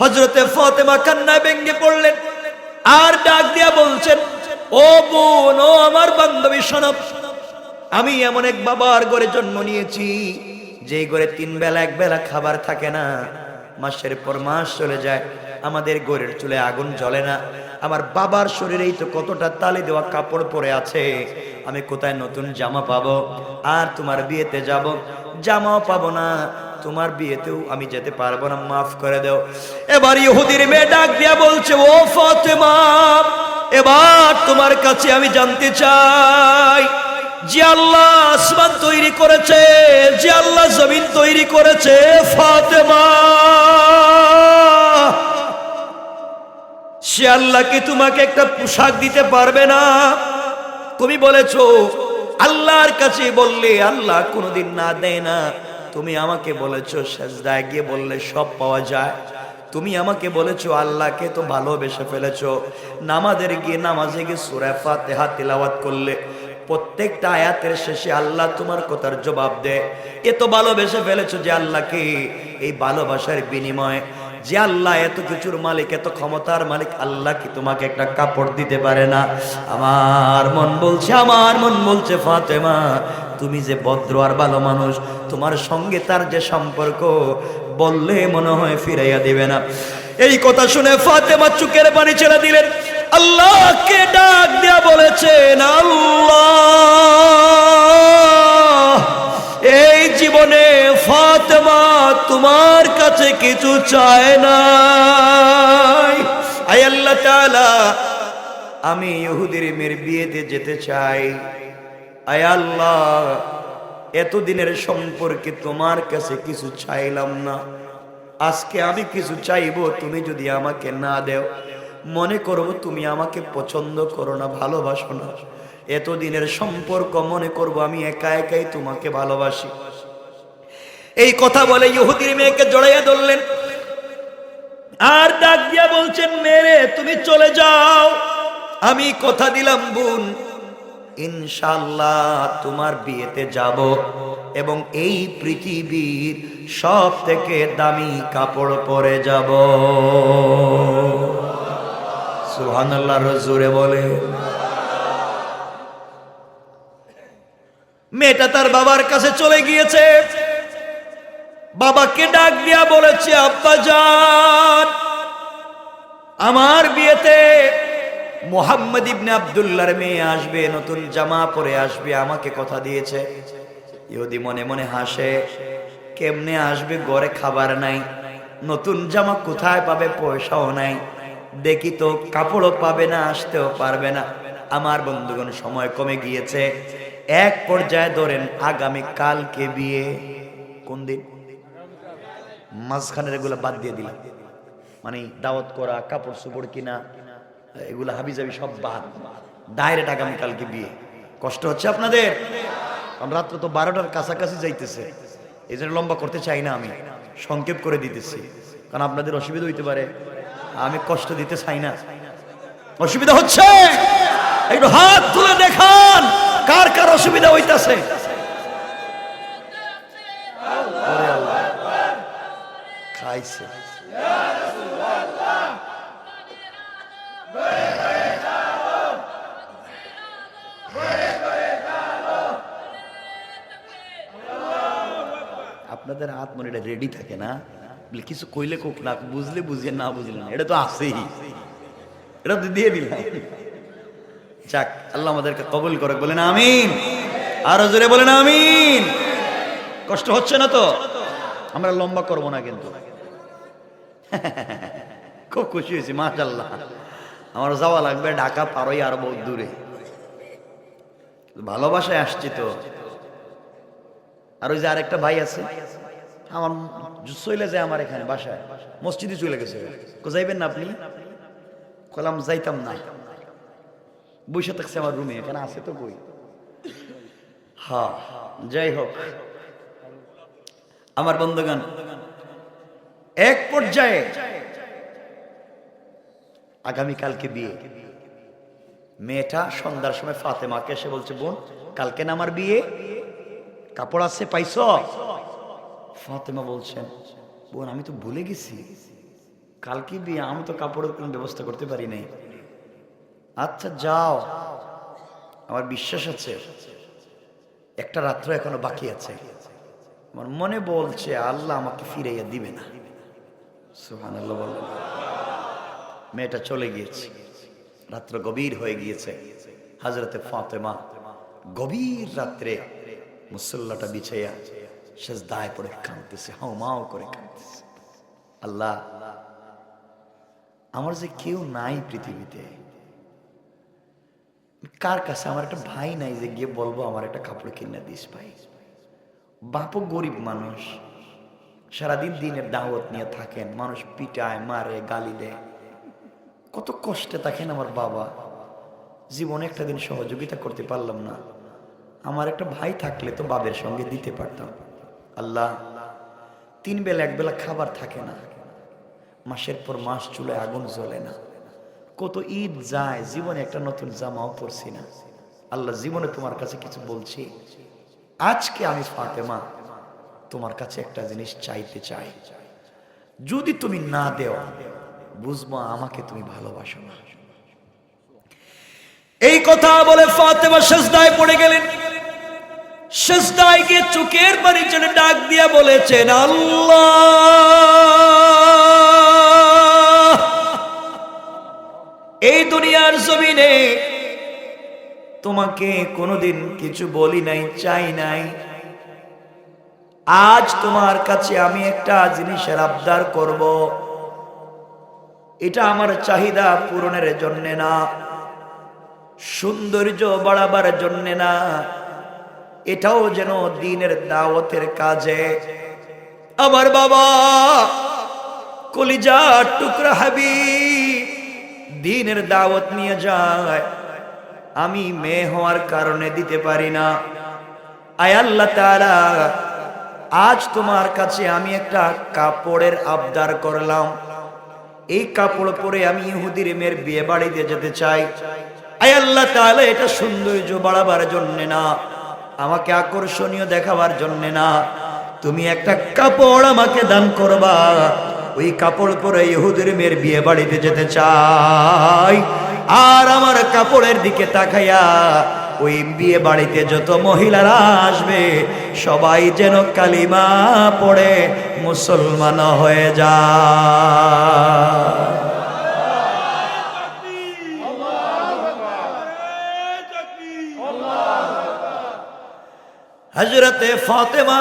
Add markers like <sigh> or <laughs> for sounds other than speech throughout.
হজরতে ফতেমা কান্নায় ভেঙ্গে পড়লেন। আর ডাক দিয়া বলছেন, ও বোন, ও আমার বান্ধবী সনব আমি এমন এক বাবার ঘরে জন্ম নিয়েছি, যেই ঘরে তিন বেলা, এক বেলা খাবার থাকে না। মাসের পর মাস চলে যায়, আমাদের ঘরের চুলে আগুন জ্বলে না। আমার বাবার শরীরেই তো কতটা তালে দেওয়া কাপড় পরে আছে। আমি কোথায় নতুন জামা পাবো? আর তোমার বিয়েতে যাব? জামাও পাবো না। তোমার বিয়েতেও আমি যেতে পারব না, মাফ করে দাও। এবার ইহুদির মেয়ে ডাক দিয়া বলছে, ও ফতেমা, এবার তোমার কাছে আমি জানতে চাই যে আল্লাহ আসমান তৈরি করেছে, যে আল্লাহ জমিন তৈরি করেছে, ফাতেমা। সে আল্লাহ কি তোমাকে একটা পোশাক দিতে পারবে না? তুমি বলেছ, আল্লাহর কাছে বললে আল্লাহ কোনোদিন না দেয় না। তুমি আমাকে বলেছ, সেজদায় গিয়ে বললে সব পাওয়া যায়। তুমি আমাকে বলেছ, আল্লাহকে তো ভালোবেসে ফেলেছো। নামাজের গিয়ে নামাজে গিয়ে সুরা ফাতিহা তিলাওয়াত করলে প্রত্যেকটা আয়াতের শেষে আল্লাহ তোমার কথার জবাব দেয়। এ তো ভালোবেসে ফেলেছো যে আল্লাহকে এই ভালোবাসার বিনিময়ে। যে আল্লাহ এত কিছুর মালিক, এত ক্ষমতার মালিক, আল্লাহ কি তোমাকে একটা কাপড় দিতে পারে না? আমার মন বলছে, আমার মন বলছে, ফাতেমা তুমি যে ভদ্র আর ভালো মানুষ, তোমার সঙ্গে তার যে সম্পর্ক, বললে মনে হয় ফিরাইয়া দিবে না। এই কথা শুনে ফাতেমা চুকের পানি ছেড়ে দিলেন। আল্লাহকে ডাক দেয়া বলেছেন, আল্লাহ, এই জীবনে ফাতেমা তোমার কাছে কিছু চায় না আল্লাহ আমি ইহুদির মেয়ের বিয়েতে যেতে চাই। আল্লাহ, এতদিনের সম্পর্কে তোমার কাছে কিছু চাইলাম না। আজকে আমি কিছু চাইব, তুমি যদি আমাকে না দেও। মনে করব তুমি আমাকে পছন্দ করো না, ভালোবাসো না। এতদিনের সম্পর্ক মনে করব, আমি একা একাই তোমাকে ভালোবাসি। এই কথা বলে ইহুদির মেয়েকে জড়াইয়া ধরলেন। আর ডাক দিয়া বলছেন, মেরে, তুমি চলে যাও। আমি কথা দিলাম, বোন। ইনশাল্লাহ তোমার বিয়েতে যাব এবং এই পৃথিবীর সব থেকে দামি কাপড় পরে যাব। সুহানাল্লাহ রজুরে বলে, মেয়েটা তার বাবার কাছে চলে গিয়েছে। বাবাকে ডাক দিয়া বলেছে, আব্বা যান আমার বিয়েতে মোহাম্মদ ইবনে আবদুল্লার মেয়ে আসবে, নতুন জামা পরে আসবে, আমাকে কথা দিয়েছে। ইহুদি মনে মনে হাসে, কেমনে আসবে, ঘরে খাবার নাই, নতুন জামা কোথায় পাবে, পয়সাও নাই, দেখি তো কাপড়ও পাবে না, আসতেও পারবে না। আমার বন্ধুগণ, সময় কমে গিয়েছে, এক পর্যায়ে ধরেন, আগামী কালকে বিয়ে, কোন দিন? মাঝখানের এগুলো বাদ দিয়ে দিলাম। মানে দাওয়াত করা, কাপড় চোপড় কিনা এগুলো হাবি যাবি সব বাদ। ডাইরেক্ট আগামীকালকে বিয়ে। কষ্ট হচ্ছে আপনাদের? কারণ রাত্র তো বারোটার কাছাকাছি যাইতেছে। এই জন্য লম্বা করতে চাই না আমি। সংক্ষেপ করে দিতেছি। কারণ আপনাদের অসুবিধা হইতে পারে। আমি কষ্ট দিতে চাই না। অসুবিধা হচ্ছে? একটু হাত তুলে দেখান। কার কার অসুবিধা হইতাছে। খাইছে। আপনাদের হাত মনে এটা রেডি থাকে না? কিছু কইলে কোক না, বুঝলে বুঝিয়ে না বুঝলে না, এটা তো আছেই। এটা তো দিয়ে দিলাম। যাক, আল্লাহ আমাদেরকে কবুল করে বলেন আমিন। আরও জোরে বলেন আমিন। কষ্ট হচ্ছে না তো? আমরা লম্বা করব না কিন্তু। খুব খুশি হয়েছি মাশাল্লাহ আমার যাওয়া লাগবে ঢাকা, পারোই আর বহু দূরে। ভালোবাসায় আসছি তো। আর ওই যে আরেকটা ভাই আছে, আমার চলে যায় আমার এখানে বাসায়, মসজিদে চলে গেছে। যাইবেন না আপনি? কলাম যাইতাম না। বসে থাকছে আমার রুমে এখানে আছে তো বই। হ্যাঁ যাই হোক। আমার বন্ধুগণ, এক পর্যায়ে আগামীকালকে বিয়ে। মেয়েটা সন্ধ্যার সময় ফাতেমাকে এসে বলছে, বোন, কালকে না আমার বিয়ে? কাপড় আছে, পাইছ? ফাতেমা বলছেন বোন, আমি তো ভুলে গেছি। কালকে বিয়ে, আমি তো কাপড়ের কোনো ব্যবস্থা করতে পারি নাই। আচ্ছা যাও। আমার বিশ্বাস আছে, একটা রাত্র এখনও বাকি আছে। আমার মনে বলছে, আল্লাহ আমাকে ফিরাইয়া দিবে না। সুহান মেয়েটা চলে গিয়েছে। রাত্র গভীর হয়ে গিয়েছে। হাজরতে ফাতেমা গভীর রাত্রে মুসল্লাটা বিছাইয়া শেষ দায় পড়ে কাঁদতেছে, হাও মাও করে কাঁদতেছে। আল্লাহ, আমার যে কেউ নাই পৃথিবীতে, কার কাছে? আমার একটা ভাই নাই যে গিয়ে বলব, আমার একটা কাপড় কিনে দিস ভাই। বাপও গরিব মানুষ, সারাদিন দিনের দাওয়াত নিয়ে থাকেন, মানুষ পিটায়, মারে, গালি দেয়। কত কষ্টে থাকেন আমার বাবা। জীবনে একটা দিন সহযোগিতা করতে পারলাম না। আমার একটা ভাই থাকলে তো বাবের সঙ্গে দিতে পারতাম। আল্লাহ, তিন বেলা, এক বেলা খাবার থাকে না। মাসের পর মাস চুলায় আগুন জ্বলে না। কত ঈদ যায়, জীবনে একটা নতুন জামাও পরছি না। আল্লাহ জীবনে তোমার কাছে কিছু বলছি? আজকে আমি ফাতেমা, তোমার কাছে একটা জিনিস চাইতে চাই। যদি তুমি না দেও, বুঝব আমাকে তুমি ভালোবাসো না। এই কথা বলে ফাতেমা সেজদায় পড়ে গেলেন। সেজদায় গিয়ে চোখের পানি চলে ডাক দিয়া বলেছেন, আল্লাহ! এই দুনিয়ার জমিনে তোমাকে কোনোদিন কিছু বলি নাই, চাই নাই। আজ তোমার কাছে আমি একটা জিনিসের আবদার করব। এটা আমার চাহিদা পূরণের জন্য না, সৌন্দর্য বাড়াবার জন্য না। এটাও যেন দিনের দাওয়াতের কাজে। আমার বাবা কলিজা টুকরা হাবি দিনের দাওয়াত নিয়ে যায়। আমি মেয়ে হওয়ার কারণে দিতে পারি না। আয় আল্লাহ তাআলা, আজ তোমার কাছে আমি একটা কাপড়ের আবদার করলাম। এই কাপড় পরে আমি ইহুদির মেয়ের বিয়ে বাড়িতে যেতে চাই। আয় আল্লাহ তাহলে এটা সৌন্দর্য বাড়াবার জন্যে না। আমাকে আকর্ষণীয় দেখাবার জন্য না। তুমি একটা কাপড় আমাকে দান করবা। ওই কাপড় পরে ইহুদির মেয়ের বিয়ে বাড়িতে যেতে চাই। আর আমার কাপড়ের দিকে তাকাইয়া ওই বিয়ে বাড়িতে যত মহিলারা আসবে, সবাই যেন কালিমা পড়ে মুসলমান হয়ে যায়। হজরতে ফাতেমা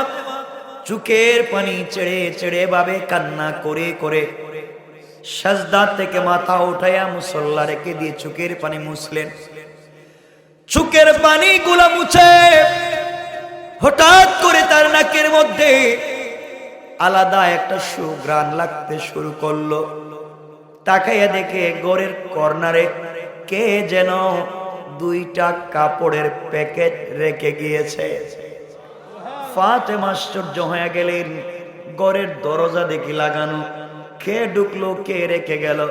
চুকের পানি চেড়ে চেড়ে ভাবে কান্না করে করে সাজদা থেকে মাথা উঠাইয়া মুসল্লা রেখে দিয়ে চুকের পানি মুছলেন। চুকের পানি গুলা মুছে হঠাৎ করে তার নাকের মধ্যে আলাদা একটা সুগ্রাণ লাগতে শুরু করল। তাকাইয়া দেখে গোরের কর্নারে কে যেন দুইটা কাপড়ের প্যাকেট রেখে গিয়েছে। ফাতেমা আশ্চর্য হয়ে গেলেন। গড়ের দরজা দেখি লাগানো। কে ঢুকলো, কে রেখে গেল।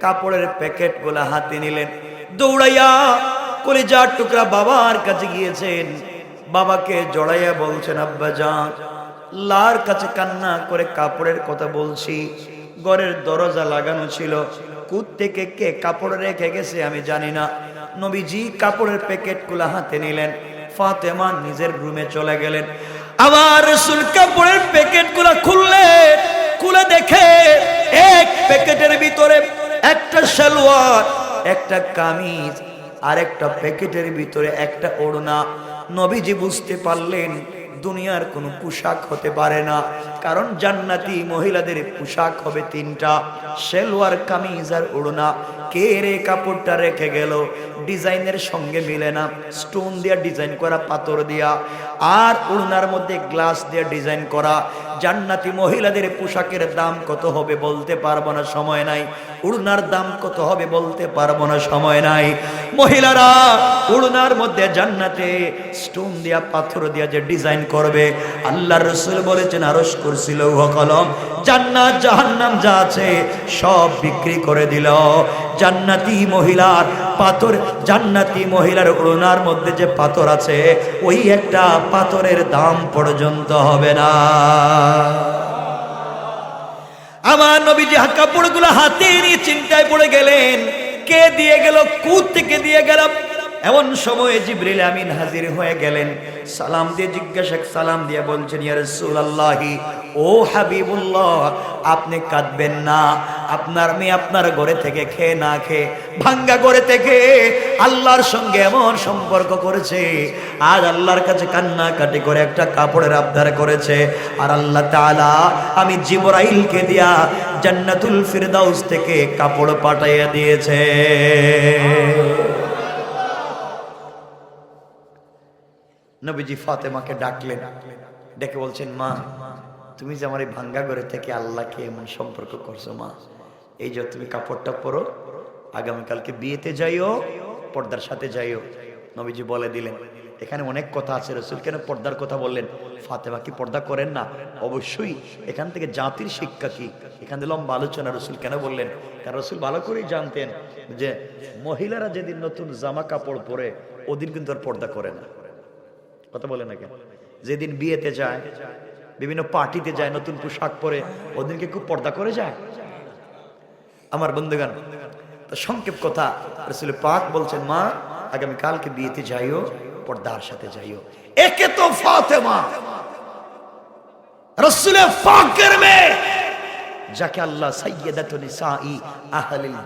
কাপড়ের প্যাকেটগুলা হাতে নিলেন। দৌড়াইয়া কলিজার টুকরা বাবার কাছে গিয়েছেন। বাবাকে জড়াইয়া বলছেন, আব্বা যান। লার কাছে কান্না করে কাপড়ের কথা বলছি। ঘরের দরজা লাগানো ছিল। কুত থেকে কে কাপড় রেখে গেছে আমি জানি না। নবীজি কাপড়ের প্যাকেটগুলা হাতে নিলেন। ফাতেমা নিজের রুমে চলে গেলেন। আমার রসুল কাপড়ের প্যাকেটগুলো খুললে, খুলে দেখে এক প্যাকেটের ভিতরে একটা সালোয়ার, একটা কামিজ আর একটা প্যাকেটের ভিতরে একটা ওড়না। নবীজি বুঝতে পারলেন দুনিয়ার কোনো পোশাক হতে পারে না। কারণ জান্নাতি মহিলাদের পোশাক হবে তিনটা, সেলোয়ার, কামিজ আর ওড়না। কে রে কাপড়টা রেখে গেল? ডিজাইনের সঙ্গে মিলে না। স্টোন দিয়া ডিজাইন করা, পাথর দিয়া। আর ওড়নার মধ্যে গ্লাস দিয়ে ডিজাইন করা। জান্নাতি মহিলাদের পোশাকের দাম কত হবে বলতে পারব না, সময় নাই। উড়নার দাম কত হবে বলতে পারব না, সময় নাই। মহিলারা উড়নার মধ্যে জান্নাতে স্টোন দিয়া, পাথর দিয়া যে ডিজাইন করবে। আল্লাহর রসুল বলেছেন আরস করছিল কলম, জান্নাত, জাহান্নাম যা আছে সব বিক্রি করে দিল। জান্নাতি মহিলার পাথর, জান্নাতি মহিলার উড়নার মধ্যে যে পাথর আছে, ওই একটা পাথরের দাম পর্যন্ত হবে না। আমার নবীজি হা- কাপড়গুলো হাতে নিয়ে চিন্তায় পড়ে গেলেন। কে দিয়ে গেল কুত থেকে দিয়ে গেলাম? এমন সময়ে জিবরিল আমিন হাজির হয়ে গেলেন। সালাম দিয়ে জিজ্ঞাসা, সালাম দিয়ে বলছেন, ইয়া রাসূলুল্লাহি, ও হাবিবুল্লাহ, আপনি কাঁদবেন না। আপনার মেয়ে আপনার ঘরে থেকে খেয়ে না খেয়ে, ভাঙ্গা ঘরে থেকে আল্লাহর সঙ্গে এমন সম্পর্ক করেছে। আজ আল্লাহর কাছে কান্না কাটি করে একটা কাপড়ের আবদার করেছে। আর আল্লাহ তাআলা, আমি জিবরাইলকে দিয়া জান্নাতুল ফিরদাউস থেকে কাপড় পাঠাইয়া দিয়েছে। নবীজি ফাতেমাকে ডাকলেন। ডেকে বলছেন, মা, তুমি যে আমার এই ভাঙ্গা ঘরে থেকে আল্লাহকে এমন সম্পর্ক করছ, মা, এই যে তুমি কাপড়টা পরো, আগামীকালকে বিয়েতে যাইও, পর্দার সাথে যাইও। নবীজি বলে দিলেন, এখানে অনেক কথা আছে, রসুল কেন পর্দার কথা বললেন? ফাতেমা কি পর্দা করেন না? অবশ্যই, এখান থেকে জাতির শিক্ষা কি? এখান থেকে লম্বা আলোচনা রসুল কেন বললেন? কারণ রসুল ভালো করেই জানতেন যে মহিলারা যেদিন নতুন জামা কাপড় পরে, ওদিন কিন্তু আর পর্দা করে না। কথা বলে না কেন যেদিন বিয়েতে যায়, বিভিন্ন পার্টিতে যায়, নতুন পোশাক পরে, ওদিনকে খুব পর্দা করে যায়? আমার বন্ধুগান সংক্ষেপ কথা, রসুল পাক বলছেন, মা আগামী কালকে বিয়েতে যাইও, পর্দার সাথে যাইও। একে তো ফাতেমা রসুল পাকের মেয়ে। যাকে আল্লাহ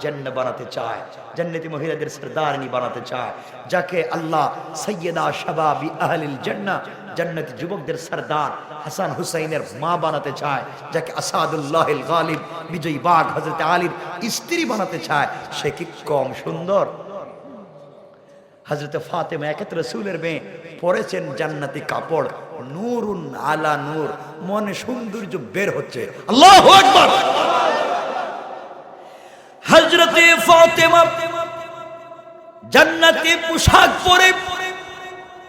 জান্নাহ বানাতে চায়, জান্নাতি মহিলাদের সরদারনি বানাতে চায়, যাকে আল্লাহ সৈয়দা শাবাবি আহলিল জান্নাহ, জান্নাতি যুবকদের সরদার হাসান হুসাইনের মা বানাতে চায়, যাকে আসাদুল্লাহিল গালিব বিজয়ী বাগ হযরত আলীর স্ত্রী বানাতে চায়, সে কি কম সুন্দর? হজরত ফাতেমা একাত্র রসুলের মেয়ে, পরেছেন জান্নাতি কাপড়। নূরুন আলা নূর। মনে সৌন্দর্য বের হচ্ছে। আল্লাহ আকবার। হজরতে ফাতেমা জান্নাতি পোশাক পরে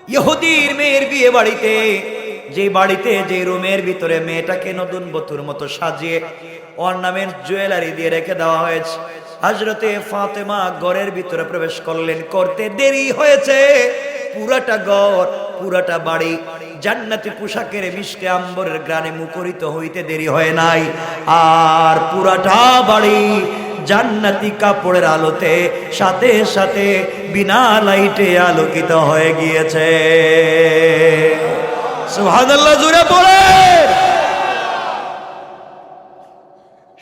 ইহুদির মেয়ের বিয়ে বাড়িতে, যে বাড়িতে, যে রুমের ভিতরে মেয়েটাকে নতুন বতুর মতো সাজিয়ে অর্নামেন্ট জুয়েলারি দিয়ে রেখে দেওয়া হয়েছে। হজরতে ফাতেমা ঘরের ভিতরে প্রবেশ করলেন। করতে দেরি হয়েছে। পুরাটা ঘর পুরাটা বাড়ি। জান্নাতি পোশাকের মিষ্টি আম্বরের গ্রানে মুখরিত হইতে দেরি হয় নাই। আর পুরাটা বাড়ি জান্নাতি কাপড়ের আলোতে, সাথে সাথে বিনা লাইটে আলোকিত হয়ে গিয়েছে।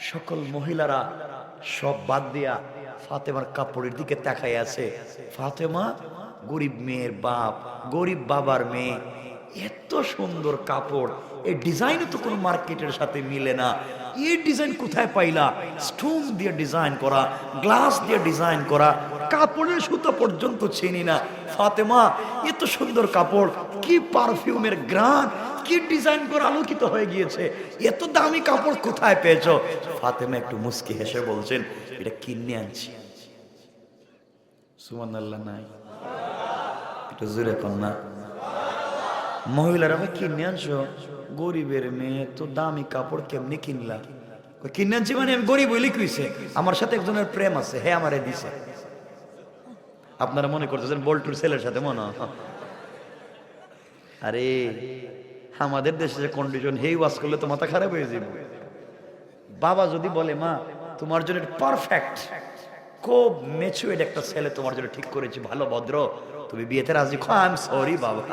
সকল মহিলারা সব বাদ দিয়া ফাতেমার কাপড়ের দিকে তাকাই আছে। ফাতেমা গরিব মেয়ের বাপ, গরিব বাবার মেয়ে, এত সুন্দর কাপড়। এই ডিজাইন তো কোনো মার্কেটের সাথে মিলে না। এই ডিজাইন কোথায় পাইলা? স্টোন দিয়ে ডিজাইন করা, গ্লাস দিয়ে ডিজাইন করা, কাপড়ের সুতো পর্যন্ত চিনি না। ফাতেমা, এত সুন্দর কাপড়, কি পারফিউমের গ্রান, কি ডিজাইন করে আলোকিত হয়ে গিয়েছে, এত দামি কাপড় কোথায় পেয়েছ? ফাতেমা একটু মুস্কি হেসে বলছেন, এটা কিনে আনছি। সুমান আল্লাহ নাই। একটু জোরে কন্যা মহিলারা কিনে আনছো? গরিবের মেয়ে, তো দামি কাপড় কেমনি কিনলা? কিনে আনছি মানে আমি গরিব হইলে আমার সাথে একজনের প্রেম আছে, হে আমারে দিছে। আপনারা মনে করতেছেন বল্টুর ছেলের সাথে মনে হয়। আরে, আমাদের দেশে যে কন্ডিশন হেই ওয়াশ করলে তো মাথা খারাপ হয়ে যাবে বাবা যদি বলে, মা, তোমার জন্য পারফেক্ট খুব মেচুয়েড একটা ছেলে তোমার জন্য ঠিক করেছি, ভালো, ভদ্র। তুমি বিয়েতে রাজি? আই এম সরি বাবা।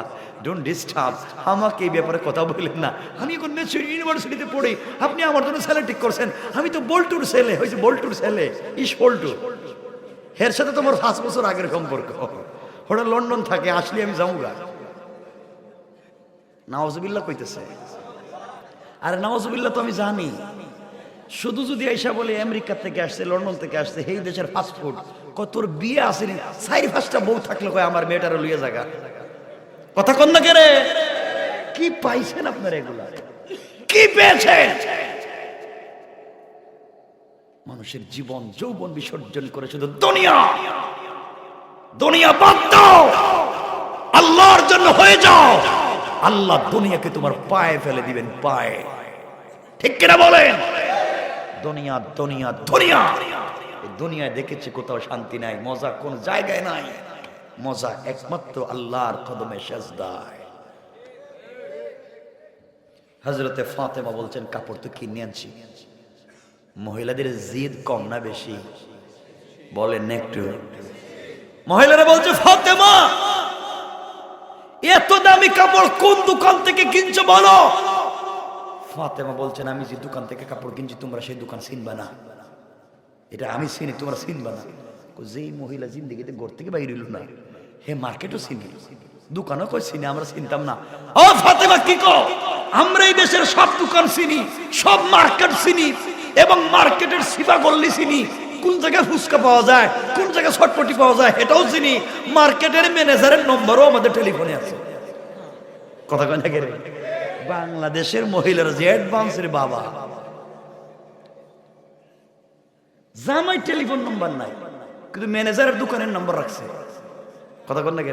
ডোন্ট ডিস্টার্ব আমাকে এই ব্যাপারে কথা বললেন না। আমি এখন মেচুয়েড ইউনিভার্সিটিতে পড়ি। আপনি আমার জন্য ছেলে ঠিক করছেন। আমি তো বল্টুর ছেলে। হয়েছে বল্টুর ছেলে ইস বল্টু। এর সাথে তোমার পাঁচ বছর আগের সম্পর্ক। ওটা লন্ডন থাকে, আসলে আমি যাব নওয়াজবিল্লা কইতেছে। আরে নওয়াজবিল্লা তো আমি জানি। শুধু যদি আইসা বলে আমেরিকা থেকে আসছে, লন্ডন থেকে আসছে, এই দেশের ফাস্টফুড কতর বিয়ে আসেনি চারি পাঁচটা বউ থাকলে কয় আমার মেয়েটারও লইয়া জায়গা কথা কন না কেরে কি পাইছেন আপনারা এগুলা? কি পেয়েছেন? মানুষের জীবন, যৌবন বিসর্জন করে শুধু দুনিয়া। দুনিয়া বাদ দাও। আল্লাহর জন্য হয়ে যাও। আল্লাহ দুনিয়াকে তোমার পায়ে ফেলে দিবেন, পায়ে। ঠিক কিনা বলেন? দুনিয়া দুনিয়া দুনিয়া। দুনিয়ায় দেখেছি কোথাও শান্তি নাই, মজা কোন জায়গায় নাই। মজা একমাত্র আল্লাহর কদমে সেজদায়। হজরতে ফাতেমা বলছেন, কাপড় তো কিনে আনছি। মহিলাদের জিদ কম না বেশি? বলেন একটু মহিলারা বলছে, ফাতেমা, এত দামি কাপড় কোন দোকান থেকে কিনছো বলো? ফাতেমা বলছেন, আমি যে দোকান থেকে কাপড় কিনছি, তোমরা সেই দোকান চিনবা না। এটা আমি চিনি, তোমরা চিনবা না। যেই মহিলা জিন্দিগিতে ঘর থেকে বাইরে হইল না, হে মার্কেটও চিনি, দোকানও কই চিনি, আমরা চিনতাম না। ও ফাতেমা, কি কো আমরা এই দেশের সব দোকান চিনি, সব মার্কেট চিনি এবং মার্কেটের সিবা গল্লি চিনি। কোন জায়গায় ফুচকা পাওয়া যায়, কোন জায়গায় ছটপটি পাওয়া যায় এটাও চিনি। মার্কেটের ম্যানেজারের নম্বরও আমাদের টেলিফোনে আছে। কথা কয় না? বাংলাদেশের মহিলারা যে অ্যাডভান্স রে বাবা। জামাই টেলিফোন নাম্বার নাই, কিন্তু ম্যানেজারের দোকানের নাম্বার রাখছে। কথা কন না কে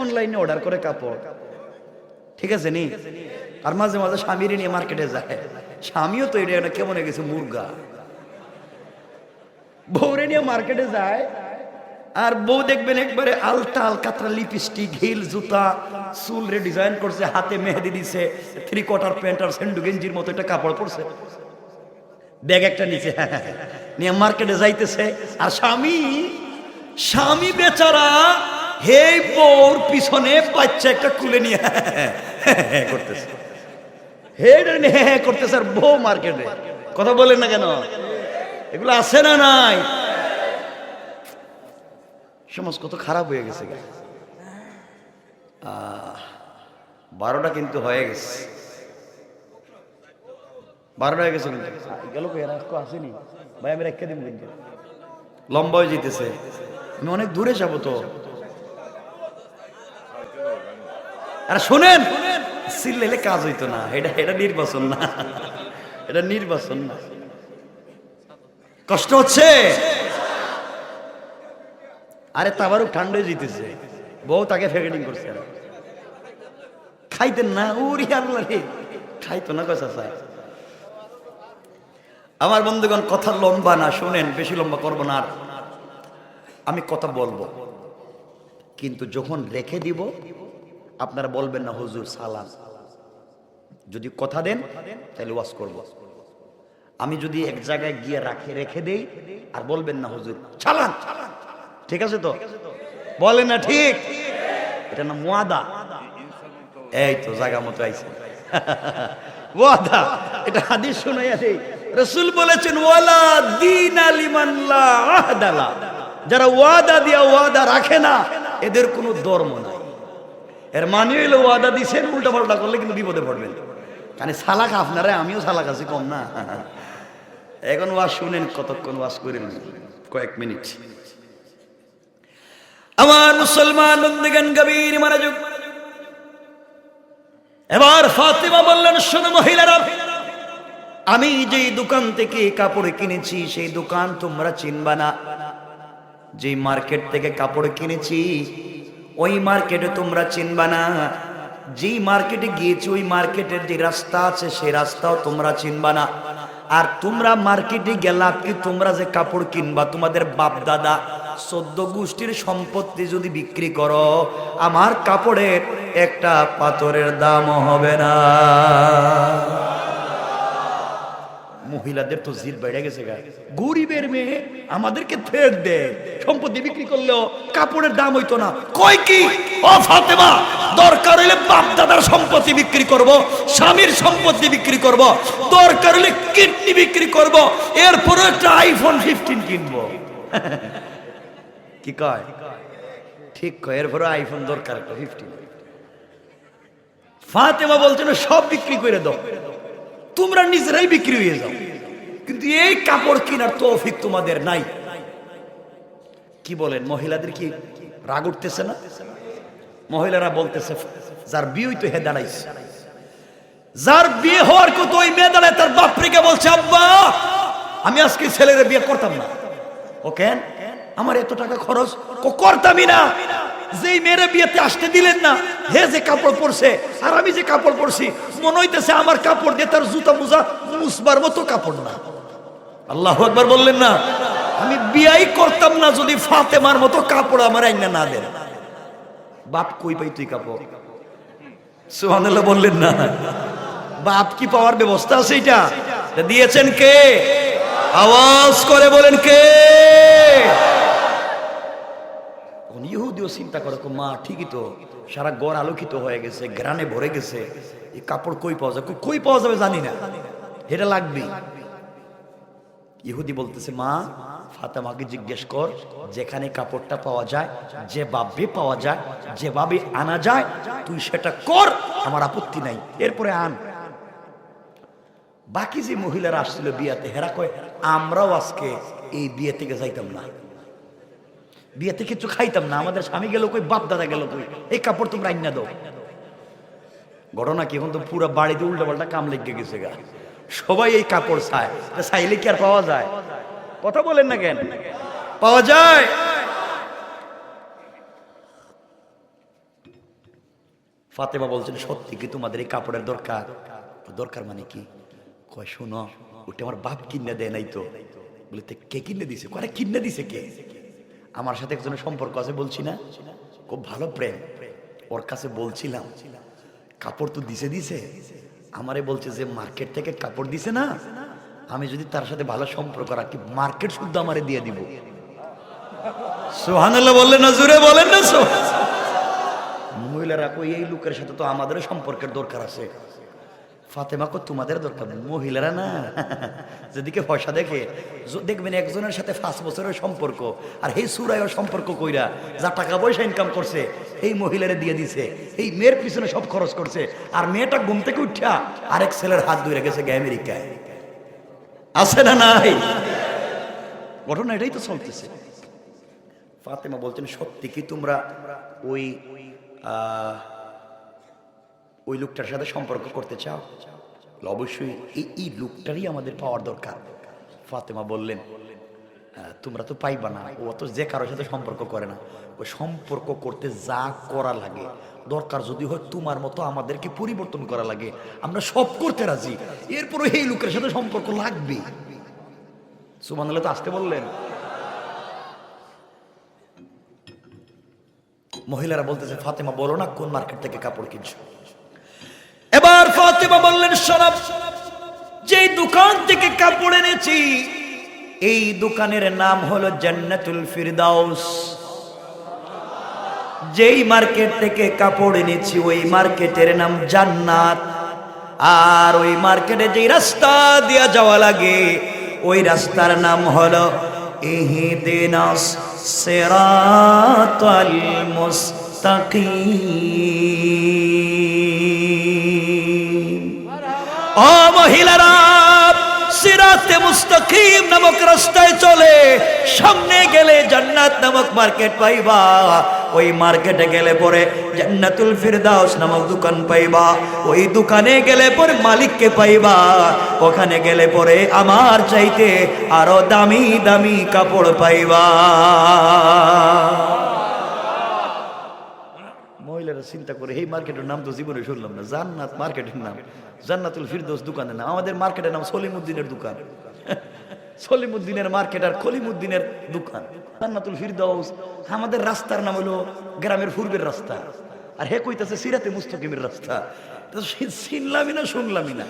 অনলাইনে অর্ডার করে কাপড়। ঠিক আছে নি? আর মাঝে মাঝে স্বামীর নিয়ে মার্কেটে যায়। স্বামীও তো এটা কেমন গেছে, মুরগা। বউরে নিয়ে মার্কেটে যায়। আর বউ দেখবেন একবারে আলতা আলকাতরা লিপস্টিক, হিল, জুতা চুল রে ডিজাইন করছে, হাতে মেহেদি দিছে থ্রি কোয়ার্টার প্যান্ট আর সেন্ডু গেঞ্জির মতো একটা কাপড় পরছে। ব্যাগ একটা নিচে নিয়ে মার্কেটে যাইতেছে। আর স্বামী স্বামী বেচারা হে বউর পিছনে বাচ্চা একটা কুলে নিয়ে করতেছে। হে হ্যাঁ করতেছে আর বউ মার্কেটে কথা বলেন না কেন? এগুলো আছে না নাই? সমাজ কত খারাপ হয়ে গেছে বারোটা কিন্তু হয়ে গেছে। বারোটা হয়ে গেছে কিন্তু। গেল আসেনি। ভাই আমি রেখে দিব কিন্তু। লম্বা হয়ে যেতেছে আমি অনেক দূরে যাব তো। আর শোনেন! সিল্লেলে কাজ হইতো না। এটা এটা নির্বাচন না। এটা নির্বাচন না। কষ্ট হচ্ছে? আরে তাবারও ঠান্ডা হয়ে যেতেছে বউ তাকে ফেকেটিং করছে খাইতেন না উরি আল্লাহ খাইতো না কষা চাই আমার বন্ধুগণ, কথা লম্বা না, শুনেন, বেশি লম্বা করব না আর। আমি কথা বলব। কিন্তু যখন রেখে দিব, আপনারা বলবেন না, হুজুর, সালাম। যদি কথা দেন, তাহলে ওয়াজ করব। আমি যদি এক জায়গায় গিয়ে রাখে, রেখে দেই, আর বলবেন না, হুজুর চালান ঠিক আছে তো? বলে না ঠিক? এটা না মোয়াদা এই তো জায়গা মতো আইছে। <laughs> ওয়াদা। এটা হাদিস শোনাইয়া দেই। রসুল বলেছেন, ওয়ালা দিন আলিমাল্লা আহদালা। যারা ওয়াদা দিয়া ওয়াদা রাখে না, এদের কোনো ধর্ম নাই। এর মানে হইল ওয়াদা দিছেন উল্টা পাল্টা করলে কিন্তু বিপদে পড়বেন। কারণ সালাক আপনারা, আমিও সালাক আছি, কম না। <laughs> এখন ওয়াজ শুনেন, কতক্ষণ ওয়াজ করেন? কয়েক মিনিট। আমার মুসলমান বন্ধুগান গভীর মনোযোগ। এবার ফাতিমা বললেন, শোনো মহিলারা, আমি যে দোকান থেকে কাপড় কিনেছি, সেই দোকান তোমরা চিনবা না। যে মার্কেট থেকে কাপড় কিনেছি, ওই মার্কেটে তোমরা চিনবা না। যেই মার্কেটে গিয়েছি, ওই মার্কেটের যে রাস্তা আছে, সেই রাস্তাও তোমরা চিনবা না। আর তোমরা মার্কেটে গেলা কি তোমরা যে কাপড় কিনবা, তোমাদের বাপ দাদা চোদ্দ গোষ্ঠীর সম্পত্তি যদি বিক্রি করো, আমার কাপড়ের একটা পাথরের দামও হবে না। মহিলাদের তো জির বেড়ে গেছে গা। গরিবের মেয়ে আমাদেরকে ফের দেয় সম্পত্তি বিক্রি করলেও কাপড়ের দাম হইতো না। কয় কি? ও ফাতেমা, দরকার হইলে বাপ দাদার সম্পত্তি বিক্রি করব, স্বামীর সম্পত্তি বিক্রি করব, দরকার হইলে কিডনি বিক্রি করব এরপরে একটা আইফোন ফিফটিন কিনবো। <laughs> কি কয়? ঠিক কয় এরপরে আইফোন দরকার একটা ফিফটিন ফাতেমা বলছিল, সব বিক্রি করে দাও। তোমরা নিজেরাই বিক্রি হয়ে যাও। কিন্তু এই কাপড় কেনার তৌফিক তোমাদের নাই। কি বলেন, মহিলাদের কি রাগ উঠতেছে না? মহিলারা বলতেছে, যার বিয়ে তো হে দাঁড়াইছে। যার বিয়ে হওয়ার কত ওই মেয়ে দাঁড়ায়, তার বাপরিকে বলছে, আব্বা, আমি আজকে ছেলের বিয়ে করতাম না। ও কেন? আমার এত টাকা খরচ করতামই না। যেই মেয়ের বিয়েতে আসতে দিলেন না, হে যে কাপড় পরছে, আর আমি যে কাপড় পরছি, মনে হইতেছে আমার কাপড় দিয়ে তার জুতা মুজা মুসবার মতো কাপড় না। আল্লাহ একবার বললেন না, আমি বিয়াই করতাম না যদি ফাতেমার মতো কাপড় আমার আইনা না দেন। বাপ কই পাই তুই কাপড়? সুবহানাল্লাহ বললেন না। বাপ কি পাওয়ার ব্যবস্থা আছে এটা দিয়েছেন কে? আওয়াজ করে বলেন কে? ইহুদিও চিন্তা করে মা, ঠিকই তো, সারা গড় আলোকিত হয়ে গেছে গ্রানে ভরে গেছে, এই কাপড় কই পাওয়া যায় কই- পাওয়া যাবে জানি না এটা লাগবে। ইহুদি বলতেছে, মা, ফাতেমাকে জিজ্ঞেস কর, যেখানে কাপড়টা পাওয়া যায়, যেভাবে পাওয়া যায়, যেভাবে আনা যায়, তুই সেটা কর, আমার আপত্তি নাই। এরপরে আন। বাকি যে মহিলারা আসছিল বিয়াতে, হেরা কয়, আমরাও আজকে এই বিয়ে থেকে যাইতাম না। বিয়েতে কিছু খাইতাম না, আমাদের স্বামী গেল কই বাপ দাদা গেল কই, এই কাপড় তোমরা আইনা দাও। ঘটনা কি, এখন তো পুরো বাড়িতে উল্টা পাল্টা কাম লেগে গেছে গা। সবাই এই কাপড় চায় চাইলে কি আর পাওয়া যায়? কথা বলেন না কেন? পাওয়া যায়। ফাতেমা বলছেন সত্যি কি তোমাদের এই কাপড়ের দরকার? দরকার মানে কি? কয়, শোনো, ওটা আমার বাপ কিনে দেয় নাই তো। বলে, "তে কে কিনে দিছে? করে কিনে দিছে কে? আমার সাথে একজনের সম্পর্ক আছে বলছি না। খুব ভালো প্রেম। ওর কাছে বলছিলাম, কাপড় তো দিছে দিছে। আমারে বলছে যে, মার্কেট থেকে কাপড় দিছে না? আমি যদি তার সাথে ভালো সম্পর্ক রাখি, মার্কেট শুদ্ধ আমারে দিয়ে দিব। সোহানাল্লাহ বললেন না জুড়ে বলেন না মহিলারা কই, এই লোকের সাথে তো আমাদেরও সম্পর্কের দরকার আছে। ফাতেমা কো তোমাদের দরকার মহিলারা না। যেদিকে পয়সা দেখে দেখবেন একজনের সাথে পাঁচ বছরের সম্পর্ক আর এই সুরায়ও সম্পর্ক কইরা যা টাকা পয়সা ইনকাম করছে এই মহিলারে দিয়ে দিছে। এই মেয়ের পিছনে সব খরচ করছে আর মেয়েটা ঘুম থেকে উঠা আরেক ছেলের হাত ধরে গেছে গে আমেরিকায়। আছে না নাই? ঘটনা এটাই তো চলতেছে। ফাতেমা বলছেন সত্যি কি তোমরা ওই আহ, ওই লোকটার সাথে সম্পর্ক করতে চাও? অবশ্যই এই এই লোকটারই আমাদের পাওয়ার দরকার। ফাতেমা বললেন "আহ, তোমরা তো পাইবা না ও তো যে কারোর সাথে সম্পর্ক করে না। ওই সম্পর্ক করতে যা করা লাগে দরকার যদি হয় তোমার মতো আমাদেরকে পরিবর্তন করা লাগে। আমরা সব করতে রাজি এরপরে এই লোকের সাথে সম্পর্ক লাগবে। সুমান তো আসতে বললেন। মহিলারা বলতেছে ফাতেমা বলো না কোন মার্কেট থেকে কাপড় কিনছো? এবার ফাতেমা বললেন সরব যেই দোকান থেকে কাপড় এনেছি, এই দোকানের নাম হলো জান্নাতুল ফিরদাউস। যেই মার্কেট থেকে কাপড় এনেছি, ওই মার্কেটের নাম জান্নাত। আর ওই মার্কেটে যেই রাস্তা দিয়া যাওয়া লাগে, ওই রাস্তার নাম হলো ইহদিনাস সিরাতাল মুস্তাকিম। ও মহিলারা, সিরাতে মুস্তাকিম নামক রাস্তায় চলে, সামনে গেলে জান্নাত নামক মার্কেট পাইবা। ওই মার্কেটে গেলে পরে জান্নাতুল ফিরদাউস নামক দোকান পাইবা। ওই দোকানে গেলে পরে মালিককে পাইবা। ওখানে গেলে পরে আমার চাইতে আরও দামি দামি কাপড় পাইবা। মহিলারা চিন্তা করে এই মার্কেটের নাম তো জীবনে শুনলাম না। জান্নাত মার্কেটের নাম। জান্নাতুল ফিরদৌস দোকানের নাম আমাদের মার্কেটের নাম সলিমুদ্দিনের দোকান। <laughs> সলিমুদ্দিনের মার্কেট আর খলিমুদ্দিনের দোকান। জান্নাতুল ফিরদৌস, আমাদের রাস্তার নাম হলো গ্রামের পূর্বের রাস্তা। আর হে কইতাছে, সিরাতে মুস্তকিমের রাস্তা। চিনলামই না, শুনলামই না।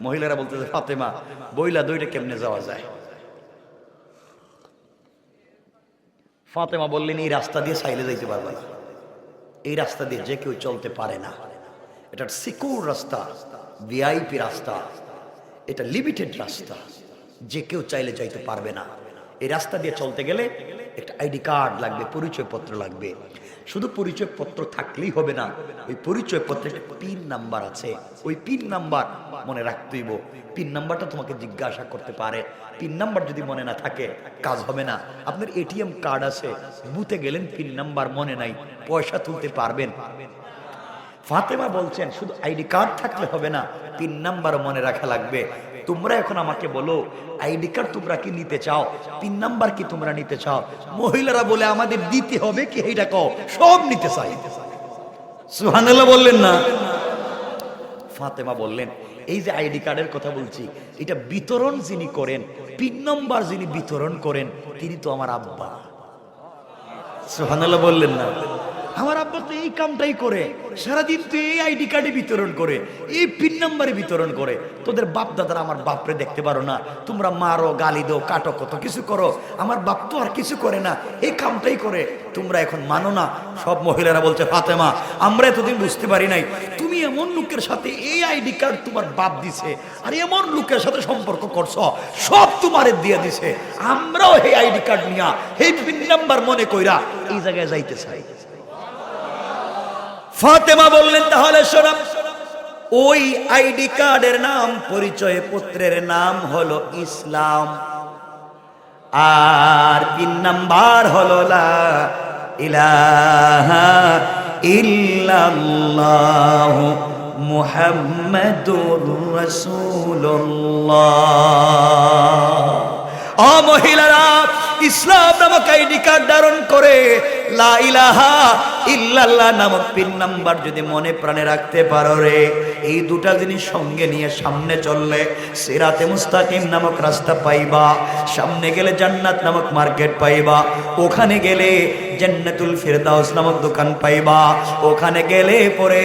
মহিলারা বলতেছে, ফাতেমা, বইলা দইটা কেমনে যাওয়া যায়? ফাতেমা বললেন, এই রাস্তা দিয়ে সাইলে যাইতে পারবে না। এই রাস্তা দিয়ে যে কেউ চলতে পারে না। এটা সিকিউর রাস্তা, ভিআইপি রাস্তা, এটা লিমিটেড রাস্তা। যে কেউ চাইলে যাইতে পারবে না। এই রাস্তা দিয়ে চলতে গেলে একটা আইডি কার্ড লাগবে, পরিচয়পত্র লাগবে। শুধু পরিচয়পত্র থাকলেই হবে না, ওই পরিচয়পত্রে একটা পিন নাম্বার আছে। ওই পিন নাম্বার মনে রাখতেইব পিন নাম্বারটা তোমাকে জিজ্ঞাসা করতে পারে। পিন নাম্বার যদি মনে না থাকে, কাজ হবে না। আপনার এটিএম কার্ড আছে, বুথে গেলেন, পিন নাম্বার মনে নাই, পয়সা তুলতে পারবেন। ফাতেমা বলছেন, শুধু আইডি কার্ড থাকলে হবে না, পিন নাম্বার মনে রাখা লাগবে। তোমরা এখন আমাকে বলো, আইডি কার্ড তোমরা কি নিতে চাও? তিন নাম্বার কি তোমরা নিতে চাও? মহিলারা বলে আমাদের দিতে হবে কি এইটা কও, সব নিতে চাই। সুহানাল্লাহ বললেন না? ফাতেমা বললেন, এই যে আইডি কার্ডের কথা বলছি, এটা বিতরণ যিনি করেন, পিন নাম্বার যিনি বিতরণ করেন, তিনি তো আমার আব্বা। সুহানাল্লাহ বললেন না? আমার আব্বা তো এই কামটাই করে, সারাদিন তো এই আইডি কার্ডে বিতরণ করে, এই পিন নাম্বারে বিতরণ করে। তোদের বাপ দাদারা আমার বাপরে দেখতে পারো না। তোমরা মারো, গালি দো কাটো, কত কিছু করো। আমার বাপ তো আর কিছু করে না, এই কামটাই করে। তোমরা এখন মানো না, সব মহিলারা বলছে, ফাতেমা, আমরা এতদিন বুঝতে পারি নাই, তুমি এমন লোকের সাথে এই আইডি কার্ড তোমার বাপ দিছে আর এমন লোকের সাথে সম্পর্ক করছ, সব তোমারে দিয়ে দিছে। আমরাও এই আইডি কার্ড নিয়া, এই পিন নাম্বার মনে কইরা এই জায়গায় যাইতে চাই। ফাতেমা বললেন, তাহলে শোনাম ওই আইডি কার্ডের নাম, পরিচয় পত্রের নাম হলো ইসলাম। আর তিন নাম্বার হলো লা ইলাহা ইল্লাল্লাহ মুহাম্মাদুর রাসূলুল্লাহ। ও মহিলারা, ইসলাম নামক আইডি কার্ড ধারণ করে যদি মনে প্রাণে রাখতে পারো রে, এই দুটা জিনিস সঙ্গে নিয়ে সামনে চললে সিরাতে মুস্তাকিম নামক রাস্তা পাইবা, সামনে গেলে জান্নাত নামক মার্কেট পাইবা, ওখানে গেলে জান্নাতুল ফিরদাউস নামক দোকান পাইবা, ওখানে গেলে পরে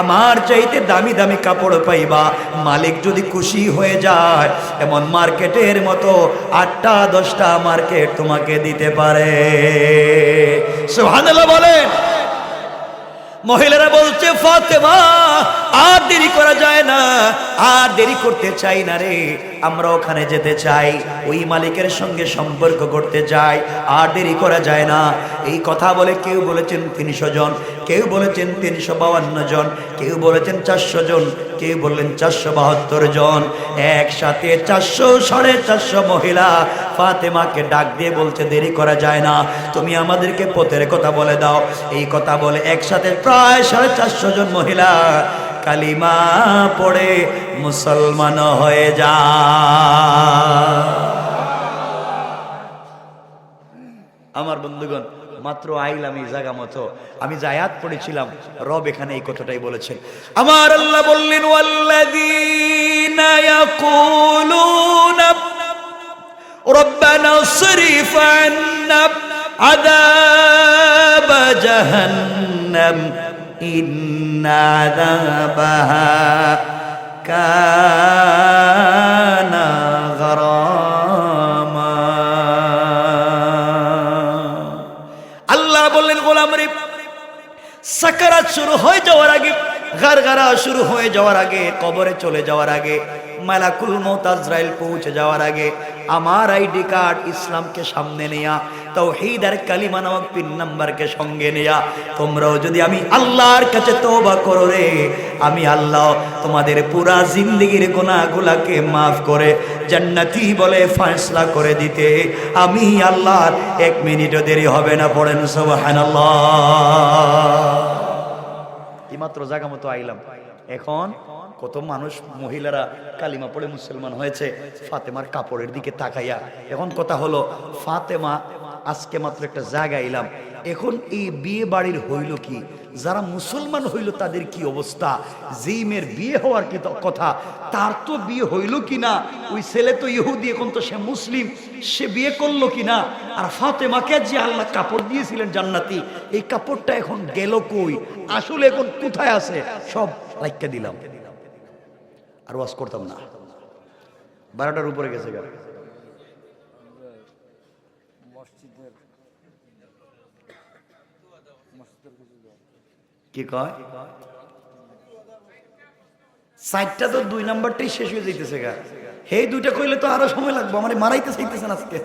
আমার চাইতে দামি দামি কাপড় পাইবা, মালিক যদি খুশি হয়ে যায়, এমন মার্কেটের মতো আটটা দশটা মার্কেট তোমাকে দিতে পারে। সুবহানাল্লাহ বলেন। মহিলারা বলছে ফাতেমা আর দেরি করা যায় না। আর দেরি করতে চাই না রে। আমরা ওখানে যেতে চাই, ওই মালিকের সঙ্গে সম্পর্ক করতে চাই। আর দেরি করা যায় না। এই কথা বলে কেউ বলেছেন তিনশো জন, কেউ বলেছেন তিনশো বাউান্ন জন, কেউ বলেছেন চারশো জন, কেউ বললেন চারশো বাহাত্তর জন। একসাথে চারশো, সাড়ে চারশো মহিলা ফাতেমাকে ডাক দিয়ে বলছে, দেরি করা যায় না। তুমি আমাদেরকে পথের কথা বলে দাও। এই কথা বলে একসাথে প্রায় সাড়ে চারশো জন মহিলা কালিমা পড়ে মুসলমান হয়ে যা। আমার বন্ধুগণ, মাত্র আইলাম এই জায়গা মতো। আমি জায়াত পড়েছিলাম, রব এখানে এই কথাটাই বলেছেন। আমার আল্লাহ বললেন, ওয়াল্লাযীনা ইয়াকুলুনা রব্বানা সরিফ আন্না إن عذابها كان غراما আল্লাহ বললেন গোলাম রে সাকারাত শুরু হয়ে যাওয়ার আগে গারগারা শুরু হয়ে যাওয়ার আগে কবরে চলে যাওয়ার আগে মালাকুল মৌত আজরাইল পৌঁছে যাওয়ার আগে আমার আইডি কার্ড ইসলামকে সামনে নেয়া তৌহিদ আর কালিমা নামক পিন নাম্বারকে সঙ্গে নেয়া। তোমরাও যদি আমি আল্লাহর কাছে তওবা করো রে, আমি আল্লাহ তোমাদের পুরা জিন্দগির গুনাহগুলাকে মাফ করে, জান্নাতি বলে ফয়সলা করে দিতে। আমি আল্লাহর এক মিনিটও দেরি হবে না, পড়েন সুবহানাল্লাহ। এইমাত্র জায়গা মতো আইলাম। এখন কত মানুষ, মহিলারা কালিমা পড়ে মুসলমান হয়েছে, ফাতেমার কাপড়ের দিকে তাকাইয়া। এখন কথা হলো, ফাতেমা আজকে মাত্র একটা জায়গা এলাম। এখন এই বিয়ে বাড়ির হইল কি? যারা মুসলমান হইল তাদের কি অবস্থা? যেই মেয়ের বিয়ে হওয়ার কি কথা, তার তো বিয়ে হইল কি না? ওই ছেলে তো ইহুদি, এখন তো সে মুসলিম, সে বিয়ে করল কি না? আর ফাতেমাকে যে আল্লাহ কাপড় দিয়েছিলেন জান্নাতি, এই কাপড়টা এখন গেল কই? আসলে এখন কোথায় আছে? সব রাইখা দিলাম। আর ওয়াজ করতাম না। বারোটার উপরে গেছে গা। কি কয়? চারটা তো দুই নাম্বারটাই শেষ হয়ে যাইতেছে গা। এই দুইটা কইলে তো আরও সময় লাগবো, আমার মারাইতে চাইতেছেন আজকে।